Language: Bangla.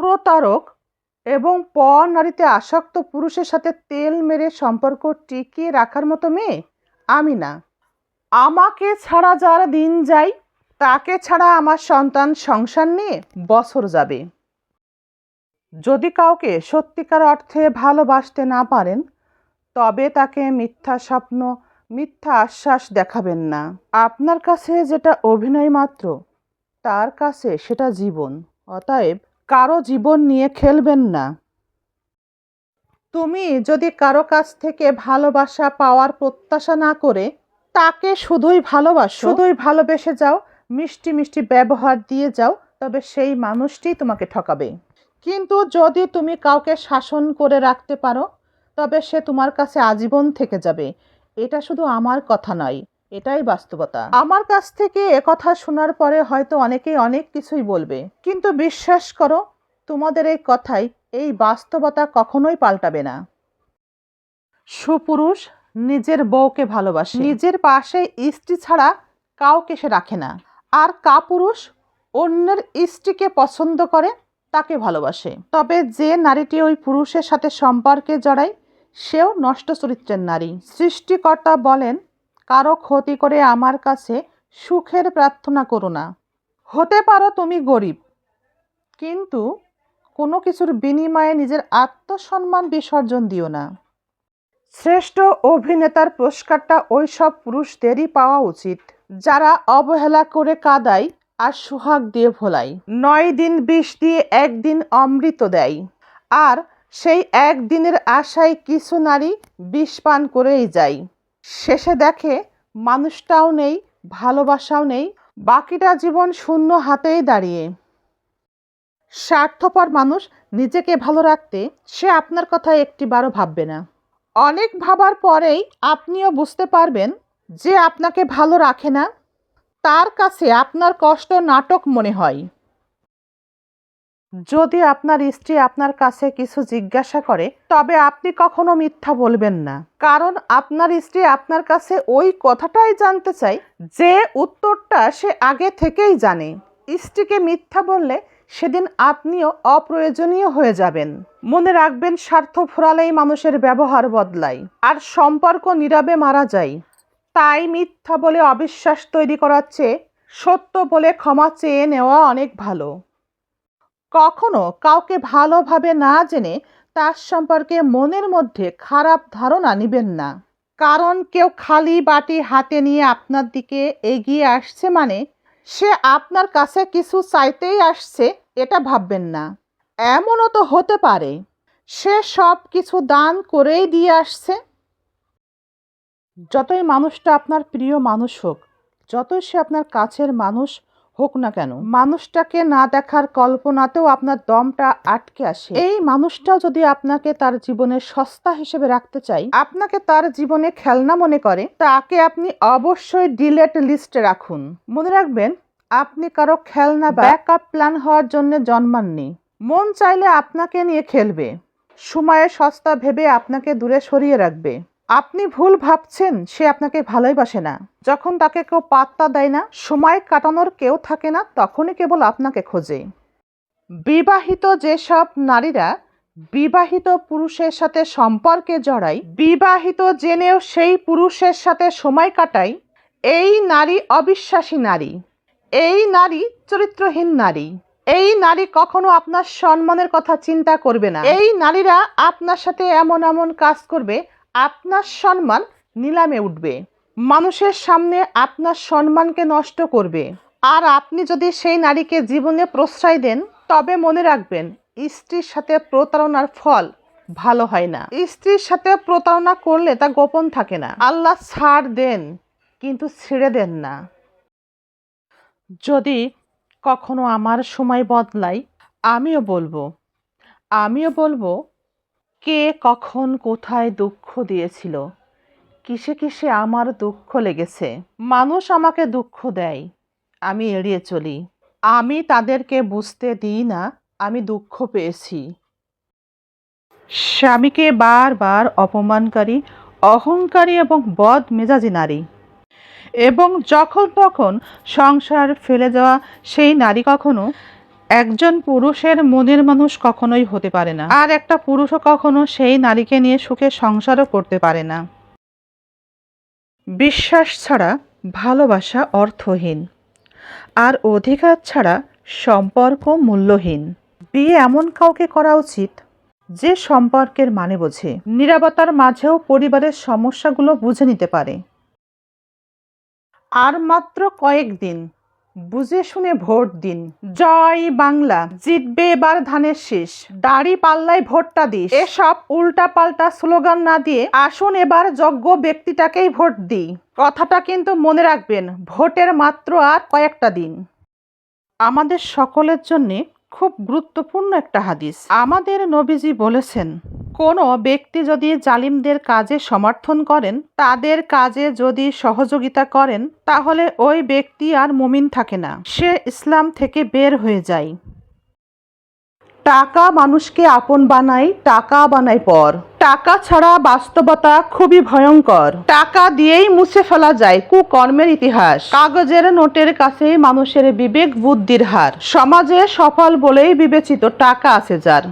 প্রতারক এবং পর নারীতে আসক্ত পুরুষের সাথে তেল মেরে সম্পর্ক টিকিয়ে রাখার মতো মেয়ে? আমি না আমাকে ছাড়া যার দিন যায়, তাকে ছাড়া আমার সন্তান সংসার নিয়ে বছর যাবে। যদি কাউকে সত্যিকার অর্থে ভালোবাসতে না পারেন, তবে তাকে মিথ্যা স্বপ্ন, মিথ্যা আশ্বাস দেখাবেন না। আপনার কাছে যেটা অভিনয় মাত্র, তার কাছে সেটা জীবন। অতএব কারও জীবন নিয়ে খেলবেন না। তুমি যদি কারও কাছ থেকে ভালোবাসা পাওয়ার প্রত্যাশা না করে তাকে শুধুই ভালোবাসো শুধুই ভালোবেসে যাও মিষ্টি মিষ্টি ব্যবহার দিয়ে যাও তবে সেই মানুষটি তোমাকে ঠকাবে। কিন্তু যদি তুমি কাউকে শাসন করে রাখতে পারো তবে সে তোমার কাছে আজীবন থেকে যাবে। এটা শুধু আমার কথা নয় এটাই বাস্তবতা। আমার কাছ থেকে কথা শোনার পরে হয়তো অনেকেই অনেক কিছুই বলবে। কিন্তু বিশ্বাস করো, তোমাদের এই কথাই এই বাস্তবতা কখনোই পাল্টাবে না। সুপুরুষ নিজের বউকে ভালোবাসে। নিজের পাশে স্ত্রী ছাড়া কাউকে সে রাখে না। আর কাপুরুষ অন্যের স্ত্রীকে পছন্দ করে, তাকে ভালোবাসে। তবে যে নারীটি ওই পুরুষের সাথে সম্পর্কে জড়ায়, সেও নষ্ট চরিত্রের নারী। সৃষ্টিকর্তা বলেন কারও ক্ষতি করে আমার কাছে সুখের প্রার্থনা করো না। হতে পারো তুমি গরিব, কিন্তু কোনো কিছুর বিনিময়ে নিজের আত্মসম্মান বিসর্জন দিও না। শ্রেষ্ঠ অভিনেতার পুরস্কারটা ওই সব পুরুষদেরই পাওয়া উচিত, যারা অবহেলা করে কাদায় আর সোহাগ দিয়ে ভোলায়। নয় দিন বিষ দিয়ে একদিন অমৃত দেয়, আর সেই একদিনের আশায় কিছু নারী বিষ পান করেই যায়। শেষে দেখে মানুষটাও নেই, ভালোবাসাও নেই, বাকিটা জীবন শূন্য হাতেই দাঁড়িয়ে। স্বার্থপর মানুষ নিজেকে ভালো রাখতে সে আপনার কথা একটিবারও ভাববে না। অনেক ভাবার পরেই আপনিও বুঝতে পারবেন যে আপনাকে ভালো রাখে না। তার কাছে আপনার কষ্ট নাটক মনে হয়। যদি আপনার স্ত্রী আপনার কাছে কিছু জিজ্ঞাসা করে, তবে আপনি কখনো মিথ্যা বলবেন না। কারণ আপনার স্ত্রী আপনার কাছে ওই কথাটাই জানতে চায় যে উত্তরটা সে আগে থেকেই জানে। স্ত্রীকে মিথ্যা বললে সেদিন আপনিও অপ্রয়োজনীয় হয়ে যাবেন। মনে রাখবেন, স্বার্থ ফুরালেই মানুষের ব্যবহার বদলায় আর সম্পর্ক নীরবে মারা যায়। তাই মিথ্যা বলে অবিশ্বাস তৈরি করার চেয়ে সত্য বলে ক্ষমা চেয়ে নেওয়া অনেক ভালো। কখনো কাউকে ভালোভাবে না জেনে তার সম্পর্কে মনের মধ্যে খারাপ ধারণা নেবেন না। কারণ কেউ খালি বাটি হাতে নিয়ে আপনার দিকে এগিয়ে আসছে মানে সে আপনার কাছে কিছু চাইতেই আসছে এটা ভাববেন না। এমনও তো হতে পারে। সে সব কিছু দান করেই দিয়ে আসছে। যতই মানুষটা আপনার প্রিয় মানুষ হোক, যতই সে আপনার কাছের মানুষ হোক না কেন মানুষটাকে না দেখার কল্পনাতেও আপনার দমটা আটকে আসে। এই মানুষটাও যদি আপনাকে তার জীবনে সস্তা হিসেবে রাখতে চাই আপনাকে তার জীবনে খেলনা মনে করে তাকে আপনি অবশ্যই ডিলেট লিস্টে রাখুন। মনে রাখবেন আপনি কারও খেলনা ব্যাকআপ প্ল্যান হওয়ার জন্য জন্মাননি। মন চাইলে আপনাকে নিয়ে খেলবে। সময়ে সস্তা ভেবে আপনাকে দূরে সরিয়ে রাখবে। আপনি ভুল ভাবছেন, সে আপনাকে ভালোই বাসে না। যখন তাকে কেউ পাত্তা দেয় না, সময় কাটানোর কেউ থাকে না, তখনই কেবল আপনাকে খোঁজে। বিবাহিত যেসব নারীরা বিবাহিত পুরুষের সাথে সম্পর্কে জড়ায়, বিবাহিত জেনেও সেই পুরুষের সাথে সময় কাটায়, এই নারী অবিশ্বাসী নারী, এই নারী চরিত্রহীন নারী, এই নারী কখনো আপনার সম্মানের কথা চিন্তা করবে না, এই নারীরা আপনার সাথে এমন এমন কাজ করবে আপনার সম্মান নিলামে উঠবে। মানুষের সামনে আপনার সম্মানকে নষ্ট করবে। আর আপনি যদি সেই নারীকে জীবনে প্রশ্রয় দেন, তবে মনে রাখবেন, স্ত্রীর সাথে প্রতারণার ফল ভালো হয় না। স্ত্রীর সাথে প্রতারণা করলে তা গোপন থাকে না। আল্লাহ ছাড় দেন, কিন্তু ছেড়ে দেন না। যদি কখনো আমার সময় বদলায়, আমিও বলব আমিও বলব কে কখন কোথায় দুঃখ দিয়েছিল? কিসে কিসে আমার দুঃখ লেগেছে? মানুষ আমাকে দুঃখ দেয়। আমি এড়িয়ে চলি। আমি তাদেরকে বুঝতে দিই না, আমি দুঃখ পেয়েছি। স্বামীকে বারবার অপমানকারী, অহংকারী এবং বদ মেজাজি নারী। এবং যখন তখন সংসার ফেলে যাওয়া সেই নারী কখনো একজন পুরুষের মনের মানুষ কখনোই হতে পারে না। আর একটা পুরুষও কখনো সেই নারীকে নিয়ে সুখে সংসারও করতে পারে না। বিশ্বাস ছাড়া ভালোবাসা অর্থহীন। আর অধিকার ছাড়া সম্পর্ক মূল্যহীন। বিয়ে এমন কাউকে করা উচিত যে সম্পর্কের মানে বোঝে। নিরাপত্তার মাঝেও পরিবারের সমস্যাগুলো বুঝে নিতে পারে। আর মাত্র কয়েকদিন বুঝে শুনে ভোট দিন। জয় বাংলা, জিতবে এবার ধানের শেষ। দাড়ি পাল্লায় ভোটটা দিস। এসব উল্টা পাল্টা স্লোগান না দিয়ে আসুন এবার যোগ্য ব্যক্তিটাকেই ভোট দিই। কথাটা কিন্তু মনে রাখবেন, ভোটের মাত্র আর কয়েকটা দিন। আমাদের সকলের জন্য খুব গুরুত্বপূর্ণ একটা হাদিস। আমাদের নবীজি বলেছেন, কোনো ব্যক্তি যদি জালিমদের কাজে সমর্থন করেন, তাদের কাজে যদি সহযোগিতা করেন, তাহলে ওই ব্যক্তি আর মুমিন থাকে না। সে ইসলাম থেকে বের হয়ে যায়। টাকা মানুষকে আপন বানায়, টাকা বানায় পর। টাকা ছাড়া বাস্তবতা খুবই ভয়ঙ্কর। টাকা দিয়েই মুছে ফেলা যায় কুকর্মের ইতিহাস। কাগজের নোটের কাছে মানুষের বিবেক বুদ্ধির হার। সমাজে সফল বলেই বিবেচিত টাকা আছে যার।